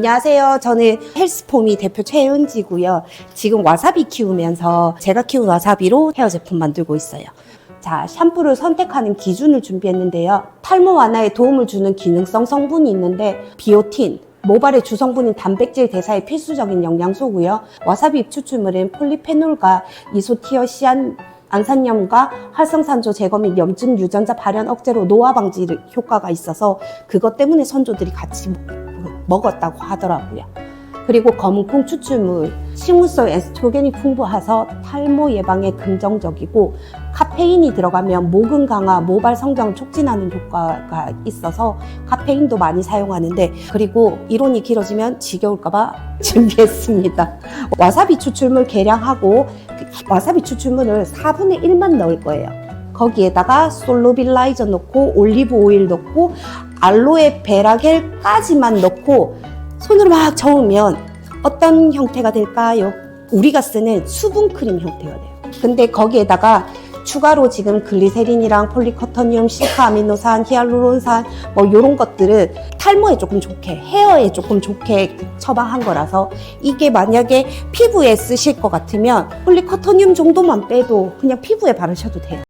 안녕하세요. 저는 헬스폼이 대표 최은지고요. 지금 와사비 키우면서 제가 키운 와사비로 헤어 제품 만들고 있어요. 자, 샴푸를 선택하는 기준을 준비했는데요. 탈모 완화에 도움을 주는 기능성 성분이 있는데 비오틴, 모발의 주성분인 단백질 대사에 필수적인 영양소고요. 와사비 입추출물은 폴리페놀과 이소티어시안 안산염과 활성산소 제거 및 염증 유전자 발현 억제로 노화 방지 효과가 있어서 그것 때문에 선조들이 같이 먹- 먹었다고 하더라고요. 그리고 검은콩 추출물, 식물성 에스트로겐이 풍부해서 탈모 예방에 긍정적이고 카페인이 들어가면 모근 강화, 모발 성장 촉진하는 효과가 있어서 카페인도 많이 사용하는데 그리고 이론이 길어지면 지겨울까봐 준비했습니다. 와사비 추출물 계량하고 그 와사비 추출물을 4분의 1만 넣을 거예요. 거기에다가 솔로빌라이저 넣고 올리브 오일 넣고 알로에 베라겔까지만 넣고 손으로 막 저으면 어떤 형태가 될까요? 우리가 쓰는 수분 크림 형태가 돼요. 근데 거기에다가 추가로 지금 글리세린이랑 폴리커터늄, 실카 아미노산, 히알루론산 뭐 이런 것들은 탈모에 조금 좋게 헤어에 조금 좋게 처방한 거라서 이게 만약에 피부에 쓰실 것 같으면 폴리커터늄 정도만 빼도 그냥 피부에 바르셔도 돼요.